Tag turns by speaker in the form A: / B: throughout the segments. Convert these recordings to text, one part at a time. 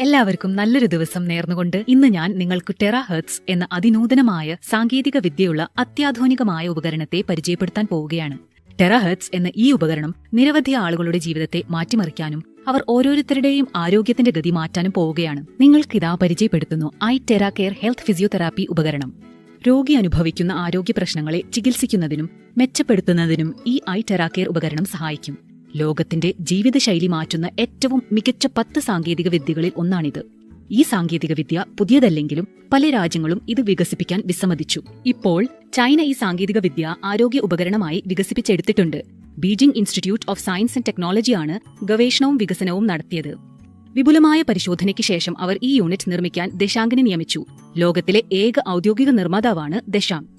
A: എല്ലാവർക്കും നല്ലൊരു ദിവസം നേർന്നുകൊണ്ട് ഇന്ന് ഞാൻ നിങ്ങൾക്ക് ടെറാ ഹെർട്സ് എന്ന അതിനൂതനമായ സാങ്കേതിക വിദ്യയുള്ള അത്യാധുനികമായ ഉപകരണത്തെ പരിചയപ്പെടുത്താൻ പോവുകയാണ്. ടെറാ ഹെർട്സ് എന്ന ഈ ഉപകരണം നിരവധി ആളുകളുടെ ജീവിതത്തെ മാറ്റിമറിക്കാനും അവർ ഓരോരുത്തരുടെയും ആരോഗ്യത്തിന്റെ ഗതി മാറ്റാനും പോവുകയാണ്. നിങ്ങൾക്കിതാ പരിചയപ്പെടുത്തുന്നു I tera care health physiotherapy ഉപകരണം. രോഗി അനുഭവിക്കുന്ന ആരോഗ്യ പ്രശ്നങ്ങളെ ചികിത്സിക്കുന്നതിനും മെച്ചപ്പെടുത്തുന്നതിനും ഈ ഐ ടെറാ കെയർ ഉപകരണം സഹായിക്കും. ലോകത്തിന്റെ ജീവിതശൈലി മാറ്റുന്ന ഏറ്റവും മികച്ച പത്ത് സാങ്കേതിക വിദ്യകളിൽ ഒന്നാണിത്. ഈ സാങ്കേതിക വിദ്യ പുതിയതല്ലെങ്കിലും പല രാജ്യങ്ങളും ഇത് വികസിപ്പിക്കാൻ വിസമ്മതിച്ചു. ഇപ്പോൾ ചൈന ഈ സാങ്കേതിക വിദ്യ ആരോഗ്യ ഉപകരണമായി വികസിപ്പിച്ചെടുത്തിട്ടുണ്ട്. Beijing institute of science and ടെക്നോളജിയാണ് ഗവേഷണവും വികസനവും നടത്തിയത്. വിപുലമായ പരിശോധനയ്ക്ക് ശേഷം അവർ ഈ യൂണിറ്റ് നിർമ്മിക്കാൻ ദശാങ്കിനെ നിയമിച്ചു. ലോകത്തിലെ ഏക ഔദ്യോഗിക നിർമ്മാതാവാണ് ദശാങ്ക്.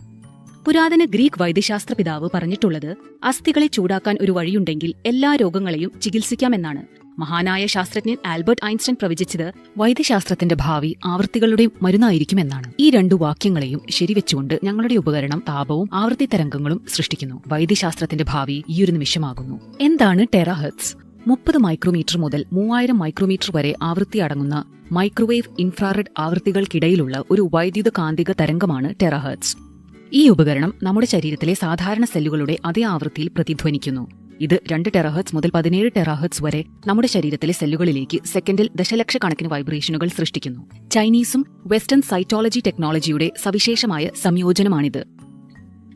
A: പുരാതന ഗ്രീക്ക് വൈദ്യശാസ്ത്ര പിതാവ് പറഞ്ഞിട്ടുള്ളത് അസ്ഥികളെ ചൂടാക്കാൻ ഒരു വഴിയുണ്ടെങ്കിൽ എല്ലാ രോഗങ്ങളെയും ചികിത്സിക്കാമെന്നാണ്. മഹാനായ ശാസ്ത്രജ്ഞൻ ആൽബർട്ട് ഐൻസ്റ്റൈൻ പ്രവചിച്ചത് വൈദ്യശാസ്ത്രത്തിന്റെ ഭാവി ആവൃത്തികളുടെ മരുന്നായിരിക്കുമെന്നാണ്. ഈ രണ്ടു വാക്യങ്ങളെയും ശരിവെച്ചുകൊണ്ട് ഞങ്ങളുടെ ഉപകരണം താപവും ആവൃത്തി തരംഗങ്ങളും സൃഷ്ടിക്കുന്നു. വൈദ്യശാസ്ത്രത്തിന്റെ ഭാവി ഈയൊരു നിമിഷമാകുന്നു. എന്താണ് ടെറാഹെർട്സ്? മുപ്പത് മൈക്രോമീറ്റർ മുതൽ മൂവായിരം മൈക്രോമീറ്റർ വരെ ആവൃത്തി അടങ്ങുന്ന മൈക്രോവേവ് ഇൻഫ്രാറെഡ് ആവൃത്തികൾക്കിടയിലുള്ള ഒരു വൈദ്യുത കാന്തിക തരംഗമാണ് ടെറാഹെർട്സ്. ഈ ഉപകരണം നമ്മുടെ ശരീരത്തിലെ സാധാരണ സെല്ലുകളുടെ അതേ ആവൃത്തിയിൽ പ്രതിധ്വനിക്കുന്നു. ഇത് രണ്ട് ടെറാഹെർട്സ് മുതൽ പതിനേഴ് ടെറാഹെർട്സ് വരെ നമ്മുടെ ശരീരത്തിലെ സെല്ലുകളിലേക്ക് സെക്കൻഡിൽ ദശലക്ഷക്കണക്കിന് വൈബ്രേഷനുകൾ സൃഷ്ടിക്കുന്നു. ചൈനീസും വെസ്റ്റേൺ സൈറ്റോളജി ടെക്നോളജിയുടെ സവിശേഷമായ സംയോജനമാണിത്.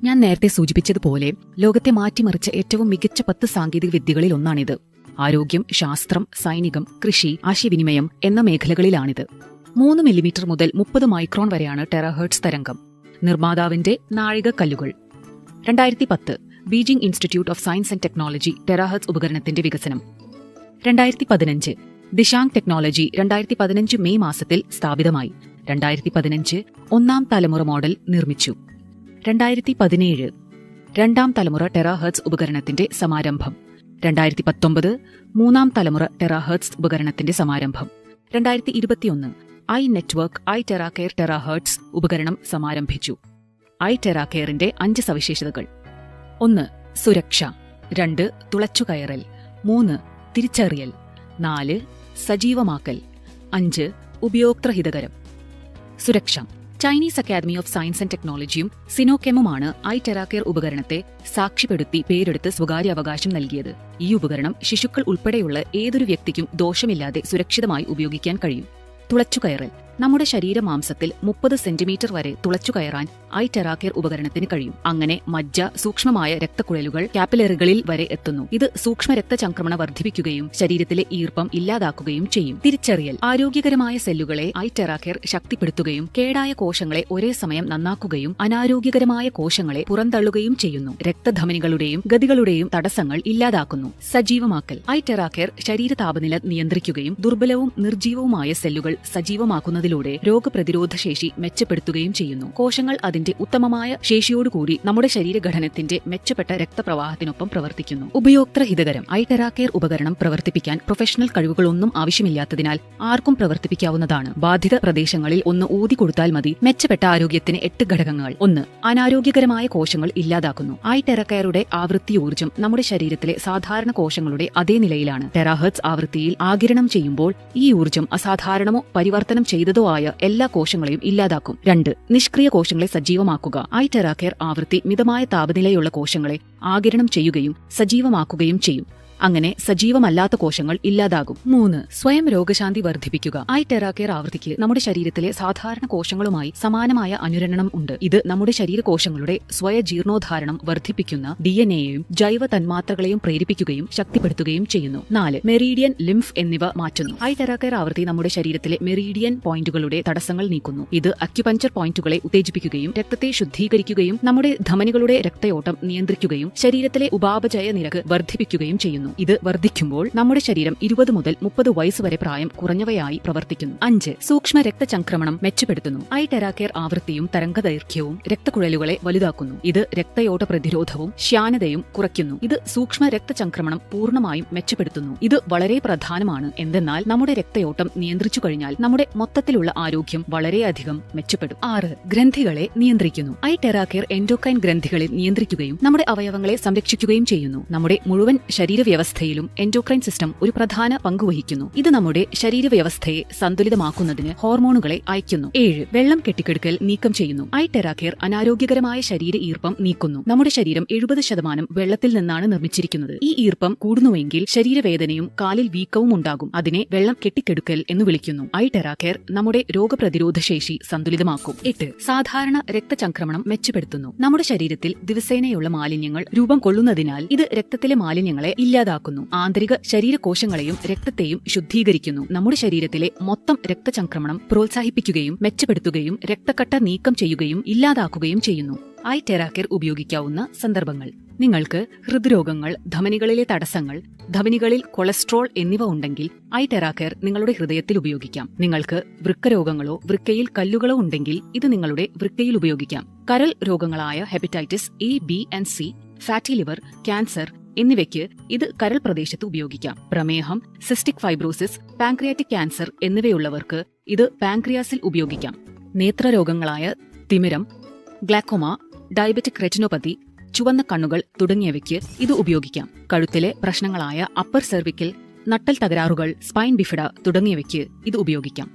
A: ഞാൻ നേരത്തെ സൂചിപ്പിച്ചതുപോലെ ലോകത്തെ മാറ്റിമറിച്ച ഏറ്റവും മികച്ച പത്ത് സാങ്കേതിക വിദ്യകളിൽ ഒന്നാണിത്. ആരോഗ്യം ശാസ്ത്രം സൈനികം കൃഷി ആശയവിനിമയം എന്ന മേഖലകളിലാണിത്. മൂന്ന് മില്ലിമീറ്റർ മുതൽ മുപ്പത് മൈക്രോൺ വരെയാണ് ടെറാഹേർട്സ് തരംഗം. നിർമ്മാതാവിന്റെ നാഴികക്കല്ലുകൾ. രണ്ടായിരത്തി പത്ത് Beijing institute of science and technology terahertz ഉപകരണത്തിന്റെ വികസനം. രണ്ടായിരത്തി പതിനഞ്ച് ദിശാങ് ടെക്നോളജി രണ്ടായിരത്തി പതിനഞ്ച് മെയ് മാസത്തിൽ സ്ഥാപിതമായി. രണ്ടായിരത്തി പതിനഞ്ച് ഒന്നാം തലമുറ മോഡൽ നിർമ്മിച്ചു. രണ്ടായിരത്തി പതിനേഴ് രണ്ടാം തലമുറ ടെറാഹേർട്സ് ഉപകരണത്തിന്റെ സമാരംഭം. രണ്ടായിരത്തി പത്തൊമ്പത് മൂന്നാം തലമുറ ടെറാഹേർട്സ് ഉപകരണത്തിന്റെ സമാരംഭം. രണ്ടായിരത്തി ഇരുപത്തിയൊന്ന് I network I teracare terahertz ഉപകരണം സമാരംഭിച്ചു. ഐ ടെറാകെയറിന്റെ അഞ്ച് സവിശേഷതകൾ. ഒന്ന് സുരക്ഷ. രണ്ട് തുളച്ചുകയറൽ. മൂന്ന് തിരിച്ചറിയൽ. നാല് സജീവമാക്കൽ. അഞ്ച് ഉപയോക്തൃഹിതകരം സുരക്ഷ. Chinese academy of science and ടെക്നോളജിയും സിനോകെമുമാണ് ഐ ടെറാകെയർ ഉപകരണത്തെ സാക്ഷ്യപ്പെടുത്തി പേരെടുത്ത് സ്വകാര്യ അവകാശം നൽകിയത്. ഈ ഉപകരണം ശിശുക്കൾ ഉൾപ്പെടെയുള്ള ഏതൊരു വ്യക്തിക്കും ദോഷമില്ലാതെ സുരക്ഷിതമായി ഉപയോഗിക്കാൻ കഴിയും. തുളച്ചുകയറൽ നമ്മുടെ ശരീരമാംസത്തിൽ മുപ്പത് സെന്റിമീറ്റർ വരെ തുളച്ചുകയറാൻ ഐ ടെറാക്കെയർ ഉപകരണത്തിന് കഴിയും. അങ്ങനെ മജ്ജ സൂക്ഷ്മമായ രക്തക്കുഴലുകൾ കാപ്പിലറികളിൽ വരെ എത്തുന്നു. ഇത് സൂക്ഷ്മ രക്തചംക്രമണ വർദ്ധിപ്പിക്കുകയും ശരീരത്തിലെ ഈർപ്പം ഇല്ലാതാക്കുകയും ചെയ്യും. തിരിച്ചറിയൽ. ആരോഗ്യകരമായ സെല്ലുകളെ ഐ ടെറാക്കെയർ ശക്തിപ്പെടുത്തുകയും കേടായ കോശങ്ങളെ ഒരേ സമയം നന്നാക്കുകയും അനാരോഗ്യകരമായ കോശങ്ങളെ പുറന്തള്ളുകയും ചെയ്യുന്നു. രക്തധമനികളുടെയും ഗതികളുടെയും തടസ്സങ്ങൾ ഇല്ലാതാക്കുന്നു. സജീവമാക്കൽ. ഐ ടെറാക്കെയർ ശരീര താപനില നിയന്ത്രിക്കുകയും ദുർബലവും നിർജീവവുമായ സെല്ലുകൾ സജീവമാക്കുന്നതിലൂടെ രോഗപ്രതിരോധ ശേഷി മെച്ചപ്പെടുത്തുകയും ചെയ്യുന്നു. കോശങ്ങൾ അതിന്റെ ഉത്തമമായ ശേഷിയോടുകൂടി നമ്മുടെ ശരീരഘടനത്തിന്റെ മെച്ചപ്പെട്ട രക്തപ്രവാഹത്തിനൊപ്പം പ്രവർത്തിക്കുന്നു. ഉപയോക്തൃ ഹിതകരം ഐ ഉപകരണം പ്രവർത്തിപ്പിക്കാൻ പ്രൊഫഷണൽ കഴിവുകളൊന്നും ആവശ്യമില്ലാത്തതിനാൽ ആർക്കും പ്രവർത്തിപ്പിക്കാവുന്നതാണ്. ബാധിത പ്രദേശങ്ങളിൽ ഒന്ന് ഊതി കൊടുത്താൽ മതി. മെച്ചപ്പെട്ട ആരോഗ്യത്തിന് എട്ട് ഘടകങ്ങൾ. ഒന്ന് അനാരോഗ്യകരമായ കോശങ്ങൾ ഇല്ലാതാക്കുന്നു. ഐ ടെറക്കയറുടെ ആവൃത്തി ഊർജം നമ്മുടെ ശരീരത്തിലെ സാധാരണ കോശങ്ങളുടെ അതേ നിലയിലാണ്. ടെറാഹെർട്സ് ആവൃത്തിയിൽ ആകിരണം ചെയ്യുമ്പോൾ ഈ ഊർജം അസാധാരണമോ പരിവർത്തനം ചെയ്തതോ ആയ എല്ലാ കോശങ്ങളെയും ഇല്ലാതാക്കും. രണ്ട് നിഷ്ക്രിയ കോശങ്ങളെ സജീവമാക്കുക. ഐ ടെറാക്കെയർ ആവൃത്തി മിതമായ താപനിലയുള്ള കോശങ്ങളെ ആകിരണം ചെയ്യുകയും സജീവമാക്കുകയും ചെയ്യും. അങ്ങനെ സജീവമല്ലാത്ത കോശങ്ങൾ ഇല്ലാതാകും. മൂന്ന് സ്വയം രോഗശാന്തി വർദ്ധിപ്പിക്കുക. ഐ ടെറാക്കെയർ ആവൃത്തിക്ക് നമ്മുടെ ശരീരത്തിലെ സാധാരണ കോശങ്ങളുമായി സമാനമായ അനുരണനം ഉണ്ട്. ഇത് നമ്മുടെ ശരീരകോശങ്ങളുടെ സ്വയ ജീർണോദ്ധാരണം വർദ്ധിപ്പിക്കുന്ന ഡി എൻ എയും ജൈവ തന്മാത്രകളെയും പ്രേരിപ്പിക്കുകയും ശക്തിപ്പെടുത്തുകയും ചെയ്യുന്നു. നാല് മെറീഡിയൻ ലിംഫ് എന്നിവ മാറ്റുന്നു. ഐ ടെറാക്കെയർ ആവൃത്തി നമ്മുടെ ശരീരത്തിലെ മെറീഡിയൻ പോയിന്റുകളുടെ തടസ്സങ്ങൾ നീക്കുന്നു. ഇത് അക്യുപഞ്ചർ പോയിന്റുകളെ ഉത്തേജിപ്പിക്കുകയും രക്തത്തെ ശുദ്ധീകരിക്കുകയും നമ്മുടെ ധമനികളുടെ രക്തയോട്ടം നിയന്ത്രിക്കുകയും ശരീരത്തിലെ ഉപാപചയ നിരക്ക് വർദ്ധിപ്പിക്കുകയും ചെയ്യുന്നു. ഇത് വർദ്ധിക്കുമ്പോൾ നമ്മുടെ ശരീരം ഇരുപത് മുതൽ മുപ്പത് വയസ്സ് വരെ പ്രായം കുറഞ്ഞവയായി പ്രവർത്തിക്കുന്നു. അഞ്ച് സൂക്ഷ്മ രക്തചംക്രമണം മെച്ചപ്പെടുത്തുന്നു. ഐ ടെറാക്കെയർ ആവൃത്തിയും തരംഗദൈർഘ്യവും രക്തക്കുഴലുകളെ വലുതാക്കുന്നു. ഇത് രക്തയോട്ട പ്രതിരോധവും ശ്യാനതയും കുറയ്ക്കുന്നു. ഇത് സൂക്ഷ്മ രക്തചംക്രമണം പൂർണമായും മെച്ചപ്പെടുത്തുന്നു. ഇത് വളരെ പ്രധാനമാണ്. എന്തെന്നാൽ നമ്മുടെ രക്തയോട്ടം നിയന്ത്രിച്ചു കഴിഞ്ഞാൽ നമ്മുടെ മൊത്തത്തിലുള്ള ആരോഗ്യം വളരെയധികം മെച്ചപ്പെടും. ആറ് ഗ്രന്ഥികളെ നിയന്ത്രിക്കുന്നു. ഐ ടെറാക്കെയർ എൻഡോക്കൈൻ ഗ്രന്ഥികളെ നിയന്ത്രിക്കുകയും നമ്മുടെ അവയവങ്ങളെ സംരക്ഷിക്കുകയും ചെയ്യുന്നു. നമ്മുടെ മുഴുവൻ ശരീരവ്യവസ്ഥ വ്യവസ്ഥയിലും എൻഡോക്രൈൻ സിസ്റ്റം ഒരു പ്രധാന പങ്ക് വഹിക്കുന്നു. ഇത് നമ്മുടെ ശരീരവ്യവസ്ഥയെ സന്തുലിതമാക്കുന്നതിന് ഹോർമോണുകളെ അയക്കുന്നു ഏഴ് വെള്ളം കെട്ടിക്കെടുക്കൽ നീക്കം ചെയ്യുന്നു. ഐ ടെറാക്കേർ അനാരോഗ്യകരമായ ശരീര ഈർപ്പം നീക്കുന്നു. നമ്മുടെ ശരീരം എഴുപത് ശതമാനം വെള്ളത്തിൽ നിന്നാണ് നിർമ്മിച്ചിരിക്കുന്നത്. ഈ ഈർപ്പം കൂടുന്നുവെങ്കിൽ ശരീരവേദനയും കാലിൽ വീക്കവും ഉണ്ടാകും. അതിനെ വെള്ളം കെട്ടിക്കെടുക്കൽ എന്ന് വിളിക്കുന്നു. ഐ ടെറാക്കേർ നമ്മുടെ രോഗപ്രതിരോധ ശേഷി സന്തുലിതമാക്കും. എട്ട് സാധാരണ രക്തചംക്രമണം മെച്ചപ്പെടുത്തുന്നു. നമ്മുടെ ശരീരത്തിൽ ദിവസേനയുള്ള മാലിന്യങ്ങൾ രൂപം കൊള്ളുന്നതിനാൽ ഇത് രക്തത്തിലെ മാലിന്യങ്ങളെ ഇല്ലാതാക്കുന്നു ആന്തരിക ശരീരകോശങ്ങളെയും രക്തത്തെയും ശുദ്ധീകരിക്കുന്നു. നമ്മുടെ ശരീരത്തിലെ മൊത്തം രക്തചംക്രമണം പ്രോത്സാഹിപ്പിക്കുകയും മെച്ചപ്പെടുത്തുകയും രക്തക്കട്ട നീക്കം ചെയ്യുകയും ഇല്ലാതാക്കുകയും ചെയ്യുന്നു. ഐ ടെറാക്കർ ഉപയോഗിക്കാവുന്ന സന്ദർഭങ്ങൾ. നിങ്ങൾക്ക് ഹൃദ്രോഗങ്ങൾ ധമനികളിലെ തടസ്സങ്ങൾ ധമനികളിൽ കൊളസ്ട്രോൾ എന്നിവ ഉണ്ടെങ്കിൽ ഐ ടെറാക്കർ നിങ്ങളുടെ ഹൃദയത്തിൽ ഉപയോഗിക്കാം. നിങ്ങൾക്ക് വൃക്കരോഗങ്ങളോ വൃക്കയിൽ കല്ലുകളോ ഉണ്ടെങ്കിൽ ഇത് നിങ്ങളുടെ വൃക്കയിൽ ഉപയോഗിക്കാം. കരൾ രോഗങ്ങളായ hepatitis A B and C fatty liver cancer എന്നിവയ്ക്ക് ഇത് കരൾ പ്രദേശത്ത് ഉപയോഗിക്കാം. പ്രമേഹം സിസ്റ്റിക് ഫൈബ്രോസിസ് പാൻക്രിയാറ്റിക് ക്യാൻസർ എന്നിവയുള്ളവർക്ക് ഇത് പാൻക്രിയാസിൽ ഉപയോഗിക്കാം. നേത്രരോഗങ്ങളായ തിമിരം ഗ്ലാക്കോമ ഡയബറ്റിക് റെറ്റിനോപ്പതി ചുവന്ന കണ്ണുകൾ തുടങ്ങിയവയ്ക്ക് ഇത് ഉപയോഗിക്കാം. കഴുത്തിലെ പ്രശ്നങ്ങളായ അപ്പർ സെർവിക്കൽ നട്ടൽ തകരാറുകൾ സ്പൈൻ ബിഫിഡ തുടങ്ങിയവയ്ക്ക് ഇത് ഉപയോഗിക്കാം.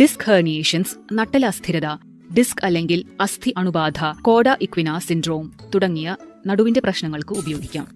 A: ഡിസ്ക് ഹെർണിയേഷൻസ് നട്ടൽ അസ്ഥിരത ഡിസ്ക് അല്ലെങ്കിൽ അസ്ഥി അണുബാധ കോഡ ഇക്വിന സിൻഡ്രോം തുടങ്ങിയ നടുവിന്റെ പ്രശ്നങ്ങൾക്ക് ഉപയോഗിക്കാം.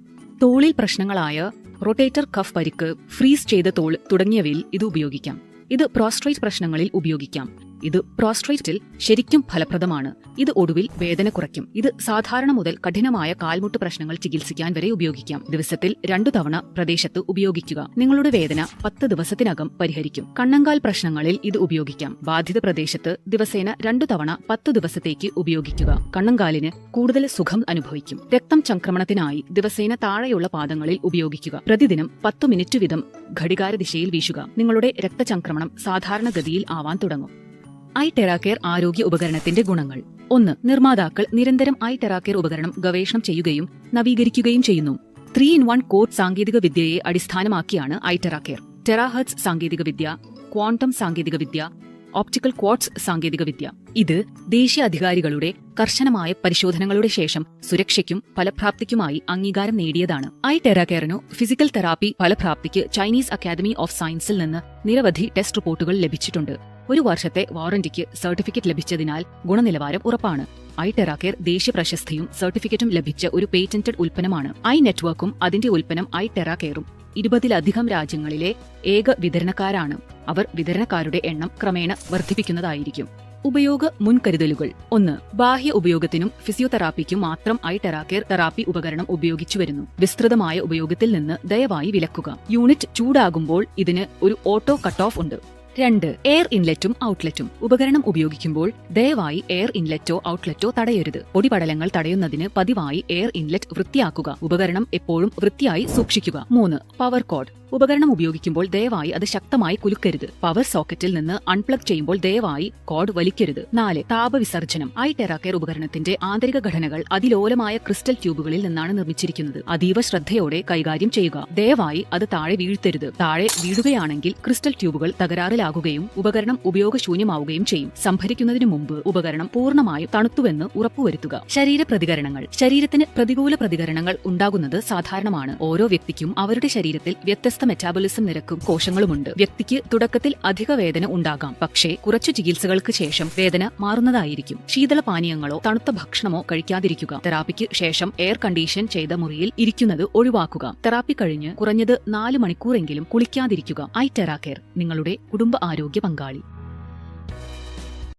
A: തോളിൽ പ്രശ്നങ്ങളായ റൊട്ടേറ്റർ കഫ് പരിക്ക് ഫ്രീസ് ചെയ്ത തോൾ തുടങ്ങിയവയിൽ ഇത് ഉപയോഗിക്കാം. ഇത് പ്രോസ്ട്രേറ്റ് പ്രശ്നങ്ങളിൽ ഉപയോഗിക്കാം. ഇത് പ്രോസ്ട്രേറ്റിൽ ശരിക്കും ഫലപ്രദമാണ്. ഇത് ഒടുവിൽ വേദന കുറയ്ക്കും. ഇത് സാധാരണ മുതൽ കഠിനമായ കാൽമുട്ട് പ്രശ്നങ്ങൾ ചികിത്സിക്കാൻ വരെ ഉപയോഗിക്കാം. ദിവസത്തിൽ രണ്ടു തവണ പ്രദേശത്ത് ഉപയോഗിക്കുക. നിങ്ങളുടെ വേദന പത്ത് ദിവസത്തിനകം പരിഹരിക്കും. കണ്ണങ്കാൽ പ്രശ്നങ്ങളിൽ ഇത് ഉപയോഗിക്കാം. ബാധിത പ്രദേശത്ത് ദിവസേന രണ്ടു തവണ പത്ത് ദിവസത്തേക്ക് ഉപയോഗിക്കുക. കണ്ണങ്കാലിന് കൂടുതൽ സുഖം അനുഭവിക്കും. രക്തം ചംക്രമണത്തിനായി ദിവസേന താഴെയുള്ള പാദങ്ങളിൽ ഉപയോഗിക്കുക. പ്രതിദിനം പത്തു മിനിറ്റ് വീതം ഘടികാര ദിശയിൽ വീശുക. നിങ്ങളുടെ രക്തചംക്രമണം സാധാരണഗതിയിൽ ആവാൻ തുടങ്ങും. ഐ ടെറാക്കെയർ ആരോഗ്യ ഉപകരണത്തിന്റെ ഗുണങ്ങൾ. ഒന്ന് നിർമ്മാതാക്കൾ നിരന്തരം ഐ ടെറാക്കെയർ ഉപകരണം ഗവേഷണം ചെയ്യുകയും നവീകരിക്കുകയും ചെയ്യുന്നു. ത്രീ ഇൻ വൺ കോഡ് സാങ്കേതിക വിദ്യയെ അടിസ്ഥാനമാക്കിയാണ് ഐ ടെറാക്കെയർ ടെറാഹെർട്സ് സാങ്കേതികവിദ്യ ക്വാണ്ടം സാങ്കേതികവിദ്യ ഓപ്റ്റിക്കൽ ക്വാർട്സ് സാങ്കേതികവിദ്യ ഇത് ദേശീയ അധികാരികളുടെ കർശനമായ പരിശോധനകളുടെ ശേഷം സുരക്ഷയ്ക്കും ഫലപ്രാപ്തിക്കുമായി അംഗീകാരം നേടിയതാണ്. ഐ ടെറാകെയറിനു ഫിസിക്കൽ തെറാപ്പി ഫലപ്രാപ്തിക്ക് ചൈനീസ് അക്കാദമി ഓഫ് സയൻസിൽ നിന്ന് നിരവധി ടെസ്റ്റ് റിപ്പോർട്ടുകൾ ലഭിച്ചിട്ടുണ്ട്. ഒരു വർഷത്തെ വാറന്റിക്ക് സർട്ടിഫിക്കറ്റ് ലഭിച്ചതിനാൽ ഗുണനിലവാരം ഉറപ്പാണ്. ഐ ടെറാക്കെയർ ദേശീയ പ്രശസ്തിയും സർട്ടിഫിക്കറ്റും ലഭിച്ച ഒരു പേറ്റന്റഡ് ഉൽപ്പന്നമാണ്. ഐ നെറ്റ്വർക്കും അതിന്റെ ഉൽപ്പന്നം ഐ ടെറാക്കെയറും ഇരുപതിലധികം രാജ്യങ്ങളിലെ ഏക വിതരണക്കാരാണ്. അവർ വിതരണക്കാരുടെ എണ്ണം ക്രമേണ വർദ്ധിപ്പിക്കുന്നതായിരിക്കും. ഉപയോഗ മുൻകരുതലുകൾ. ഒന്ന് ബാഹ്യ ഉപയോഗത്തിനും ഫിസിയോതെറാപ്പിക്കും മാത്രം ഐ ടെറാക്കെയർ തെറാപ്പി ഉപകരണം ഉപയോഗിച്ചു വരുന്നു. വിസ്തൃതമായ ഉപയോഗത്തിൽ നിന്ന് ദയവായി വിലക്കുക. യൂണിറ്റ് ചൂടാകുമ്പോൾ ഇതിന് ഒരു ഓട്ടോ കട്ട് ഓഫ് ഉണ്ട്. രണ്ട് എയർ ഇൻലെറ്റും ഔട്ട്ലെറ്റും ഉപകരണം ഉപയോഗിക്കുമ്പോൾ ദയവായി എയർ ഇൻലെറ്റോ ഔട്ട്ലെറ്റോ തടയരുത്. പൊടിപടലങ്ങൾ തടയുന്നതിന് പതിവായി എയർ ഇൻലെറ്റ് വൃത്തിയാക്കുക. ഉപകരണം എപ്പോഴും വൃത്തിയായി സൂക്ഷിക്കുക. മൂന്ന് പവർ കോഡ് ഉപകരണം ഉപയോഗിക്കുമ്പോൾ ദയവായി അത് ശക്തമായി കുലുക്കരുത്. പവർ സോക്കറ്റിൽ നിന്ന് അൺപ്ലഗ് ചെയ്യുമ്പോൾ ദയവായി കോഡ് വലിക്കരുത്. നാല് താപവിസർജനം ഐ ടെറാക്കെയർ ഉപകരണത്തിന്റെ ആന്തരിക ഘടനകൾ അതിലോലമായ ക്രിസ്റ്റൽ ട്യൂബുകളിൽ നിന്നാണ് നിർമ്മിച്ചിരിക്കുന്നത്. അതീവ ശ്രദ്ധയോടെ കൈകാര്യം ചെയ്യുക. ദയവായി അത് താഴെ വീഴ്ത്തരുത്. താഴെ വീഴുകയാണെങ്കിൽ ക്രിസ്റ്റൽ ട്യൂബുകൾ തകരാറിലാകുകയും ഉപകരണം ഉപയോഗശൂന്യമാവുകയും ചെയ്യും. സംഭരിക്കുന്നതിന് മുമ്പ് ഉപകരണം പൂർണമായും തണുത്തുവെന്ന് ഉറപ്പുവരുത്തുക. ശരീര പ്രതികരണങ്ങൾ ശരീരത്തിന് പ്രതികൂല പ്രതികരണങ്ങൾ ഉണ്ടാകുന്നത് സാധാരണമാണ്. ഓരോ വ്യക്തിക്കും അവരുടെ ശരീരത്തിൽ വ്യത്യസ്ത മെറ്റാബോളിസം നിരക്കും കോശങ്ങളുമുണ്ട്. വ്യക്തിക്ക് തുടക്കത്തിൽ അധിക വേദന ഉണ്ടാകാം. പക്ഷേ കുറച്ചു ചികിത്സകൾക്ക് ശേഷം വേദന മാറുന്നതായിരിക്കും. ശീതളപാനീയങ്ങളോ തണുത്ത ഭക്ഷണമോ കഴിക്കാതിരിക്കുക. തെറാപ്പിക്ക് ശേഷം എയർ കണ്ടീഷൻ ചെയ്ത മുറിയിൽ ഇരിക്കുന്നത് ഒഴിവാക്കുക. തെറാപ്പി കഴിഞ്ഞ് കുറഞ്ഞത് നാല് മണിക്കൂറെങ്കിലും കുളിക്കാതിരിക്കുക. ഐ ടെറാക്കെയർ നിങ്ങളുടെ കുടുംബ ആരോഗ്യ പങ്കാളി.